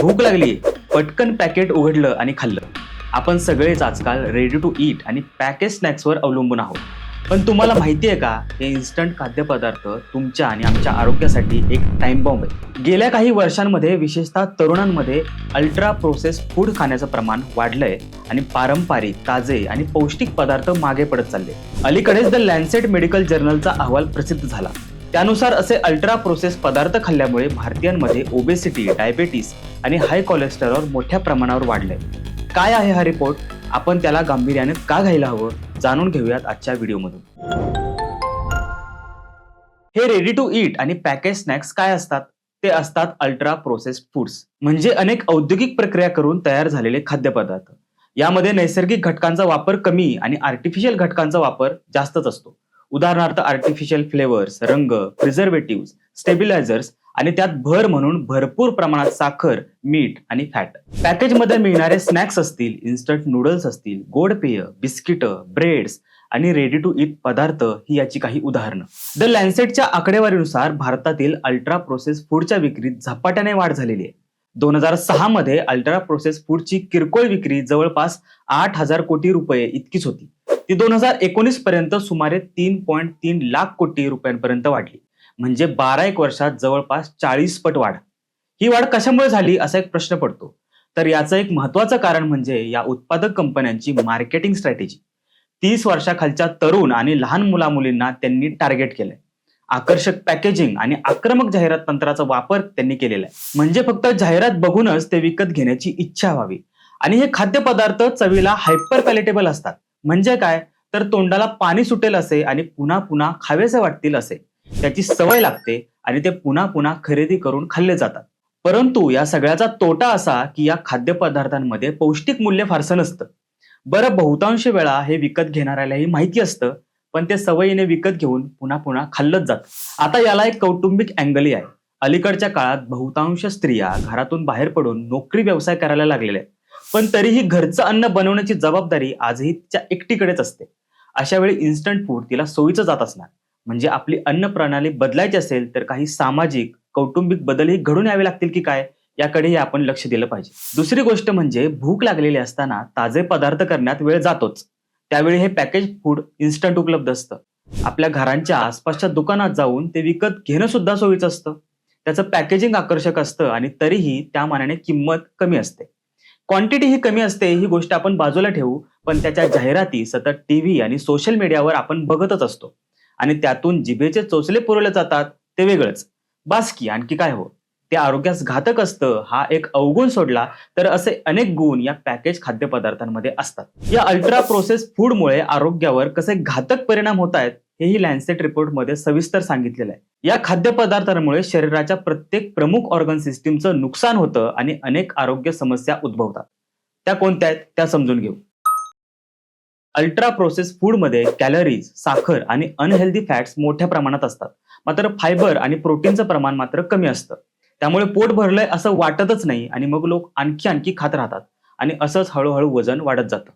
भूक लागली पटकन पॅकेट उघडलं आणि खाल्लं. आपण सगळेच आजकाल रेडी टू ईट आणि पॅकेज स्नॅक्सवर अवलंबून आहोत. पण तुम्हाला माहिती आहे का हे इन्स्टंट खाद्यपदार्थ तुमच्या आणि आमच्या आरोग्यासाठी एक टाइम बॉम्ब आहे. गेल्या काही वर्षांमध्ये विशेषतः तरुणांमध्ये अल्ट्रा प्रोसेस फूड खाण्याचं प्रमाण वाढलंय आणि पारंपरिक ताजे आणि पौष्टिक पदार्थ मागे पडत चालले. अलीकडेच द लॅन्सेट मेडिकल जर्नलचा अहवाल प्रसिद्ध झाला. त्यानुसार असे अल्ट्रा प्रोसेस पदार्थ खाल्ल्यामुळे भारतीयांमध्ये ओबेसिटी डायबेटीस आणि हाय कोलेस्टेरॉल मोठ्या प्रमाणावर वाढले काय आहे हा रिपोर्ट आपण त्याला गांभीर्याने का घ्यायला हवं? जाणून घेऊयात आजच्या व्हिडिओमधून. हे रेडी टू ईट आणि पॅकेज स्नॅक्स काय असतात? ते असतात अल्ट्रा प्रोसेस्ड फूड्स. म्हणजे अनेक औद्योगिक प्रक्रिया करून तयार झालेले खाद्यपदार्थ. यामध्ये नैसर्गिक घटकांचा वापर कमी आणि आर्टिफिशियल घटकांचा वापर जास्तच असतो. उदाहरणार्थ आर्टिफिशियल फ्लेवर्स रंग प्रिझर्वेटिव्ह स्टेबिलायझर्स आणि त्यात भर म्हणून भरपूर प्रमाणात साखर मीठ आणि फॅट पॅकेजमध्ये मिळणारे स्नॅक्स असतील इन्स्टंट नूडल्स असतील गोड पेय बिस्किट ब्रेड्स आणि रेडी टू ईट पदार्थ ही याची काही उदाहरणं. द लॅन्सेटच्या आकडेवारीनुसार भारतातील अल्ट्रा प्रोसेस फूडच्या विक्रीत झपाट्याने वाढ झालेली आहे. दोन हजार सहा मध्ये अल्ट्रा प्रोसेस फूडची किरकोळ विक्री जवळपास आठ हजार कोटी रुपये इतकीच होती. ती दोन हजार एकोणीस पर्यंत सुमारे तीन पॉईंट तीन लाख कोटी रुपयांपर्यंत वाढली. म्हणजे बारा एक वर्षात जवळपास चाळीस पट वाढ. ही वाढ कशामुळे झाली असा एक प्रश्न पडतो. तर याचं एक महत्वाचं कारण म्हणजे या उत्पादक कंपन्यांची मार्केटिंग स्ट्रॅटेजी. तीस वर्षाखालच्या तरुण आणि लहान मुला मुलींना त्यांनी टार्गेट केलंय. आकर्षक पॅकेजिंग आणि आक्रमक जाहिरात तंत्राचा वापर त्यांनी केलेला आहे म्हणजे फक्त जाहिरात बघूनच ते विकत घेण्याची इच्छा व्हावी. आणि हे खाद्यपदार्थ चवीला हायपर पॅलेटेबल असतात. म्हणजे काय? तर तोंडाला पाणी सुटेल असे आणि पुन्हा पुन्हा खावेसे वाटतील असे. त्याची सवय लागते आणि ते पुन्हा पुन्हा खरेदी करून खाल्ले जातात. परंतु या सगळ्याचा तोटा असा की या खाद्यपदार्थांमध्ये पौष्टिक मूल्य फारसं नसतं. बरं बहुतांश वेळा हे विकत घेणाऱ्यालाही माहिती असतं पण ते सवयीने विकत घेऊन पुन्हा पुन्हा खाल्लंच जातं. आता याला एक कौटुंबिक अँगलही आहे. अलीकडच्या काळात बहुतांश स्त्रिया घरातून बाहेर पडून नोकरी व्यवसाय करायला लागलेल्या आहेत. पण तरीही घरचं अन्न बनवण्याची जबाबदारी आजही तिच्या एकटीकडेच असते. अशा वेळी इन्स्टंट फूड तिला सोयीचं जात असणार. म्हणजे आपली अन्न प्रणाली बदलायची असेल तर काही सामाजिक कौटुंबिक बदलही घडून यावे लागतील की काय? याकडेही आपण लक्ष दिलं पाहिजे. दुसरी गोष्ट म्हणजे भूक लागलेली असताना ताजे पदार्थ करण्यात वेळ जातोच. त्यावेळी हे पॅकेज फूड इन्स्टंट उपलब्ध असतं. आपल्या घरांच्या आसपासच्या दुकानात जाऊन ते विकत घेणं सुद्धा सोयीचं असतं. त्याचं पॅकेजिंग आकर्षक असतं आणि तरीही त्या मानाने किंमत कमी असते. क्वांटिटी ही कमी असते ही गोष्ट आपण बाजूला ठेवू पण त्याच्या जाहिराती सतत टीव्ही आणि सोशल मीडियावर आपण बघतच असतो. आणि त्यातून जिभेचे चोचले पुरवले जातात ते वेगळंच. बासकी आणखी काय हो? ते आरोग्यास घातक असतं हा एक अवगुण सोडला तर असे अनेक गुण या पॅकेज खाद्यपदार्थांमध्ये असतात. या अल्ट्रा प्रोसेस फूडमुळे आरोग्यावर कसे घातक परिणाम होत आहेत हेही लॅन्सेट रिपोर्टमध्ये सविस्तर सांगितलेलं आहे. या खाद्यपदार्थांमुळे शरीराच्या प्रत्येक प्रमुख ऑर्गन सिस्टीमचं नुकसान होतं आणि अनेक आरोग्य समस्या उद्भवतात. त्या कोणत्या आहेत? त्या समजून घेऊ. अल्ट्रा प्रोसेस फूडमध्ये कॅलरीज साखर आणि अनहेल्दी फॅट्स मोठ्या प्रमाणात असतात. मात्र फायबर आणि प्रोटीनचं प्रमाण मात्र कमी असतं. त्यामुळे पोट भरलंय असं वाटतच नाही आणि मग लोक आणखी आणखी खात राहतात. आणि असंच हळूहळू वजन वाढत जातं.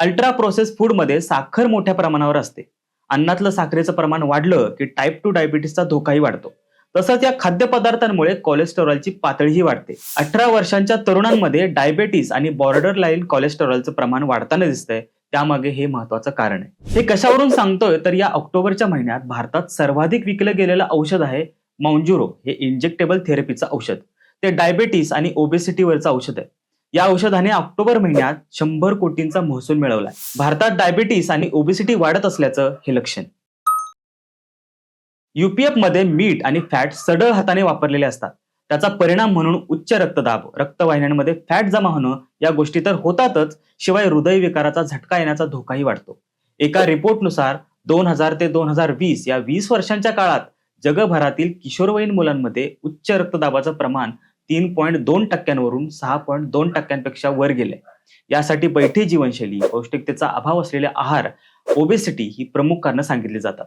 अल्ट्रा प्रोसेस फूडमध्ये साखर मोठ्या प्रमाणावर असते. अन्नातलं साखरेचं प्रमाण वाढलं की टाईप टू डायबिटीसचा धोकाही वाढतो. तसंच या खाद्यपदार्थांमुळे कोलेस्टेरॉलची पातळीही वाढते. अठरा वर्षांच्या तरुणांमध्ये डायबेटीस आणि बॉर्डर लाईन कोलेस्टेरॉलचं प्रमाण वाढताना दिसतंय. त्यामागे हे महत्वाचं कारण आहे. हे कशावरून सांगतोय? तर या ऑक्टोबरच्या महिन्यात भारतात सर्वाधिक विकलं गेलेलं औषध आहे माउंजुरो हे इंजेक्टेबल थेरपीचं औषध. ते डायबेटीस आणि ओबेसिटीवरचं औषध आहे. या औषधाने ऑक्टोबर महिन्यात शंभर कोटींचा महसूल मिळवलाय. भारतात डायबिटीस आणि ओबेसिटी वाढत असल्याचं हे लक्षण. युपीएफमध्ये मीठ आणि फॅट सडळ हाताने वापरलेले असतात. त्याचा परिणाम म्हणून उच्च रक्तदाब रक्तवाहिन्यांमध्ये फॅट जमा होणं या गोष्टी तर होतातच शिवाय हृदयविकाराचा झटका येण्याचा धोकाही वाढतो. एका रिपोर्टनुसार दोन हजार ते दोन हजार वीस या वीस वर्षांच्या काळात जगभरातील किशोरवयीन मुलांमध्ये उच्च रक्तदाबाचं प्रमाण तीन पॉईंट दोन टक्क्यांवरून सहा पॉईंट दोन टक्क्यांपेक्षा वर गेले. यासाठी बैठी जीवनशैली पौष्टिकतेचा अभाव असलेले आहार ओबेसिटी ही प्रमुख कारणं सांगितली जातात.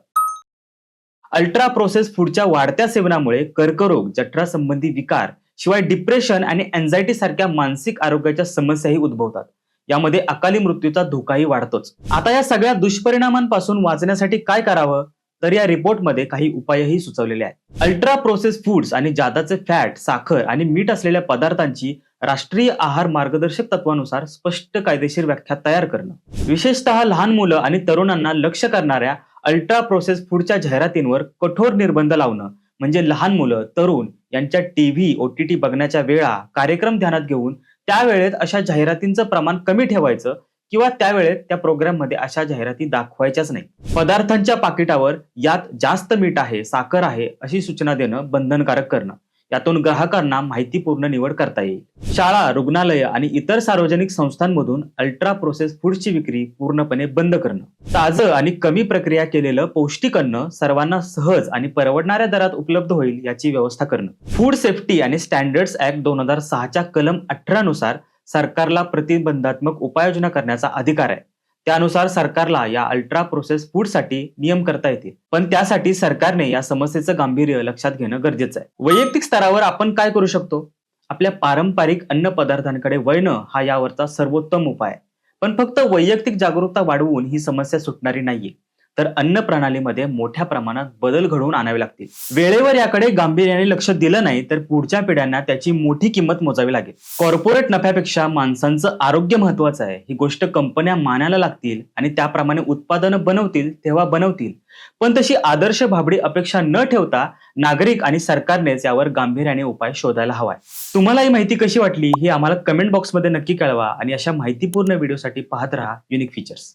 अल्ट्रा प्रोसेस फूडच्या वाढत्या सेवनामुळे कर्करोग जठरा संबंधी विकार शिवाय डिप्रेशन आणि अँझायटी सारख्या मानसिक आरोग्याच्या समस्याही उद्भवतात. यामध्ये अकाली मृत्यूचा धोकाही वाढतोच. आता या सगळ्या दुष्परिणामांपासून वाचण्यासाठी काय करावं? तर या रिपोर्टमध्ये काही उपायही सुचवलेले आहेत. अल्ट्रा प्रोसेस फूड्स आणि जादाचे फॅट साखर आणि मीठ असलेल्या पदार्थांची राष्ट्रीय आहार मार्गदर्शक तत्वानुसार स्पष्ट कायदेशीर व्याख्या तयार करणं. विशेषतः लहान मुलं आणि तरुणांना लक्ष करणाऱ्या अल्ट्रा प्रोसेस फूडच्या जाहिरातींवर कठोर निर्बंध लावणं म्हणजे लहान मुलं तरुण यांच्या टीव्ही ओटीटी बघण्याच्या वेळा कार्यक्रम ध्यानात घेऊन त्यावेळेत अशा जाहिरातींचं प्रमाण कमी ठेवायचं किंवा त्यावेळेत त्या प्रोग्राममध्ये अशा जाहिराती दाखवायच्याच नाही. पदार्थांच्या पाकिटावर यात जास्त मीठ आहे साखर आहे अशी सूचना देणं बंधनकारक करणं. यातून ग्राहकांना माहितीपूर्ण निवड करता येईल. शाळा रुग्णालय आणि इतर सार्वजनिक संस्थांमधून अल्ट्रा प्रोसेस फूडची विक्री पूर्णपणे बंद करणं. ताजं आणि कमी प्रक्रिया केलेलं पौष्टिक अन्न सर्वांना सहज आणि परवडणाऱ्या दरात उपलब्ध होईल याची व्यवस्था करणं. फूड सेफ्टी आणि स्टँडर्ड्स ऍक्ट दोन हजार सहाच्या कलम अठरा नुसार सरकारला प्रतिबंधात्मक उपाययोजना करण्याचा अधिकार आहे. त्यानुसार सरकारला या अल्ट्रा प्रोसेस फूडसाठी नियम करता येतील. पण त्यासाठी सरकारने या समस्येचं गांभीर्य लक्षात घेणं गरजेचं आहे. वैयक्तिक स्तरावर आपण काय करू शकतो? आपल्या पारंपरिक अन्न पदार्थांकडे वळणं हा यावरचा सर्वोत्तम उपाय आहे. पण फक्त वैयक्तिक जागरूकता वाढवून ही समस्या सुटणारी नाहीये. तर अन्न प्रणालीमध्ये मोठ्या प्रमाणात बदल घडवून आणावे लागतील. वेळेवर याकडे गांभीर्याने लक्ष दिलं नाही तर पुढच्या पिढ्यांना त्याची मोठी किंमत मोजावी लागेल. कॉर्पोरेट नफ्यापेक्षा माणसांचं आरोग्य महत्वाचं आहे. ही गोष्ट कंपन्या मानायला लागतील आणि त्याप्रमाणे उत्पादनं बनवतील तेव्हा बनवतील. पण तशी आदर्श भाबडी अपेक्षा न ठेवता नागरिक आणि सरकारनेच यावर गांभीर्याने उपाय शोधायला हवाय. तुम्हाला ही माहिती कशी वाटली ही आम्हाला कमेंट बॉक्समध्ये नक्की कळवा आणि अशा माहितीपूर्ण व्हिडिओसाठी पाहत राहा युनिक फीचर्स.